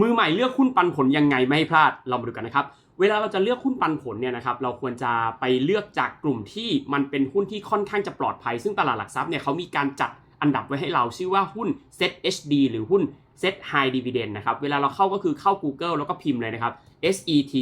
มือใหม่เลือกหุ้นปันผลยังไงไม่ให้พลาดเรามาดูกันนะครับ เวลาเราจะเลือกหุ้นปันผลเนี่ยนะครับเราควรจะไปเลือกจากกลุ่มที่มันเป็นหุ้นที่ค่อนข้างจะปลอดภัย ซึ่งตลาดหลักทรัพย์เนี่ยเขามีการจัดอันดับไว้ให้เราชื่อว่าหุ้น Set HD หรือหุ้น Set High Dividend นะครับเวลาเราเข้าก็คือเข้า Google แล้วก็พิมพ์เลยนะครับ SET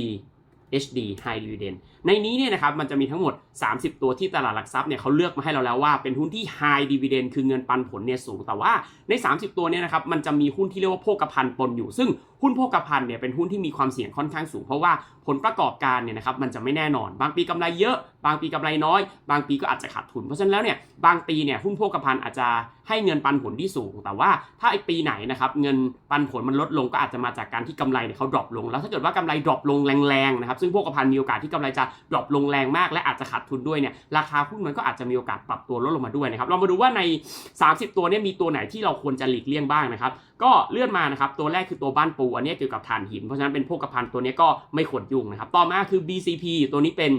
HD High Dividend ในนี้เนี่ยนะครับมันจะมีทั้งหมด 30 ตัวที่ตลาดหลักทรัพย์เนี่ยเขาเลือกมาให้เราแล้วว่าเป็นหุ้นที่ High Dividend คือเงินปันผลเนี่ยสูง แต่ว่าใน 30 ตัวเนี่ยนะครับมันจะมีหุ้นที่เรียกว่าโภคภัณฑ์ปนอยู่ซึ่ง หุ้นโภคภัณฑ์เนี่ยเป็นหุ้นที่มีความเสี่ยงค่อนข้างสูง เพราะว่าผลประกอบการเนี่ยนะครับมันจะไม่แน่นอน บางปีกำไรเยอะ บางปีกำไรน้อย บางปีก็อาจจะขาดทุน เพราะฉะนั้นแล้วเนี่ยบางปีเนี่ยหุ้นโภคภัณฑ์อาจจะให้เงินปันผลที่สูง แต่ว่าถ้าไอปีไหนนะครับเงินปันผลมันลดลงก็อาจจะมาจากการที่กำไรเนี่ยเขาดรอปลง แล้วถ้าเกิดว่ากำไรดรอปลงแรงๆนะครับซึ่งโภคภัณฑ์มีโอกาสที่กำไรจะดรอปลงแรงมาก และอาจจะขาดทุนด้วยเนี่ยราคาหุ้นมันก็อาจจะมีโอกาสปรับตัวลดลงมาด้วยนะครับเรามาดูว่าใน 30 ตัวเนี่ยมีตัวไหนที่เราควรจะหลีกเลี่ยงบ้างนะครับก็เลื่อนมานะครับตัวแรกคือตัวบ้านปูอันนี้เกี่ยวกับถ่านหิน เพราะฉะนั้นเป็นโภคภัณฑ์ตัวนี้ก็ไม่ควรยุ่งนะครับ ต่อมาคือ BCP ตัวนี้เป็น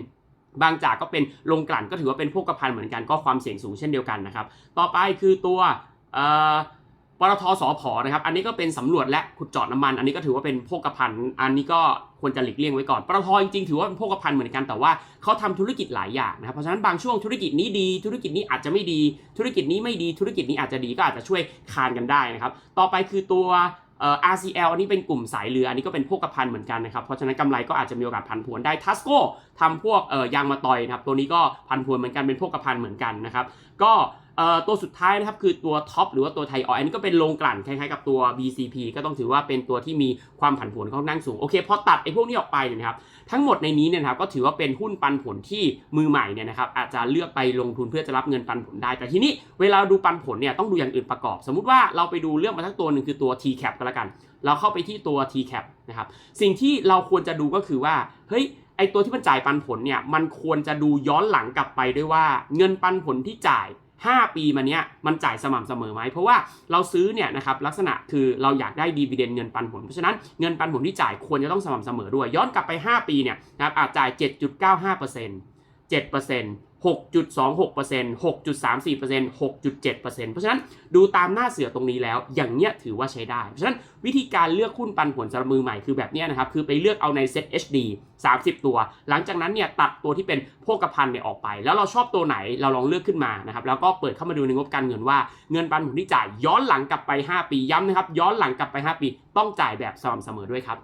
บางจากก็เป็นลงกลั่นก็ถือว่าเป็นโภคภัณฑ์เหมือนกันก็ความเสี่ยงสูงเช่นเดียวกันนะครับ ต่อไปคือตัวเอ่อปตทสพนะครับ อันนี้ก็เป็นสำรวจและขุดเจาะน้ำมัน อันนี้ก็ถือว่าเป็นโภคภัณฑ์ อันนี้ก็ควรจะหลีกเลี่ยงไว้ก่อน ปตทจริงๆถือว่าเป็นโภคภัณฑ์เหมือนกัน แต่ว่าเขาทำธุรกิจหลายอย่างนะครับ เพราะฉะนั้นบางช่วงธุรกิจนี้ดี ธุรกิจนี้อาจจะไม่ดี ธุรกิจนี้ไม่ดี ธุรกิจนี้อาจจะดีก็อาจจะช่วยคานกันได้นะครับ ต่อไปคือตัว เอ่อ RCL อันนี้เป็นกลุ่มสายเรือ อันนี้ก็เป็นพวกกระพันเหมือนกันนะครับ เพราะฉะนั้นกำไรก็อาจจะมีโอกาสพันผวนได้ทัสโก้ทำพวกเอ่อยางมาตอยนะครับ ตัวนี้ก็พันผวนเหมือนกันเป็นพวกกระพันเหมือนกันนะครับ ก็เอ่อตัวสุดท้ายนะครับคือตัวท็อปหรือว่าตัวไทยออยอันนี้ก็เป็นโรงกลั่นคล้ายๆกับตัว BCP ก็ต้องถือว่าเป็นตัวที่มีความผันผวนค่อนข้างสูง โอเคพอตัดไอ้พวกนี้ออกไปเนี่ยนะครับ ทั้งหมดในนี้เนี่ยนะครับก็ถือว่าเป็นหุ้นปันผลที่มือใหม่เนี่ยนะครับอาจจะเลือกไปลงทุนเพื่อจะรับเงินปันผลได้ แต่ทีนี้เวลาดูปันผลเนี่ยต้องดูอย่างอื่นประกอบ สมมุติว่าเราไปดูเลือกมาทั้งตัวหนึ่งคือตัว TCAP ก็แล้วกัน เราเข้าไปที่ตัว TCAP นะครับสิ่งที่เราควรจะดูก็คือว่าเฮ้ยไอตัวที่มันจ่ายปันผลเนี่ยมันควรจะดูย้อนหลังกลับไปด้วยว่าเงินปันผลที่จ่าย 5 ปีมาเนี้ยมันจ่ายสม่ำเสมอไหมเพราะว่าเราซื้อเนี่ยนะครับลักษณะคือเราอยากได้ดีเวเดนเงินปันผล เพราะฉะนั้นเงินปันผลที่จ่ายควรจะต้องสม่ำเสมอด้วย ย้อนกลับไป 5 ปีเนี่ยนะครับอาจจ่าย 7.95% 7% 6.26% 6.34% 6.7%เพราะฉะนั้นดูตามหน้าเสือตรงนี้แล้ว อย่างเนี้ยถือว่าใช้ได้ เพราะฉะนั้นวิธีการเลือกหุ้นปันผลสำหรับมือใหม่คือแบบเนี้ยนะครับ คือไปเลือกเอาในเซ็ต HD 30 ตัว หลังจากนั้นเนี่ยตัดตัวที่เป็นโภคภัณฑ์เนี่ยออกไป แล้วเราชอบตัวไหนเราลองเลือกขึ้นมานะครับ แล้วก็เปิดเข้ามาดูในงบการเงินว่าเงินปันผลที่จ่ายย้อนหลังกลับไป 5 ปีย้ำนะครับ ย้อนหลังกลับไป 5 ปี ต้องจ่ายแบบสม่ำเสมอด้วยครับ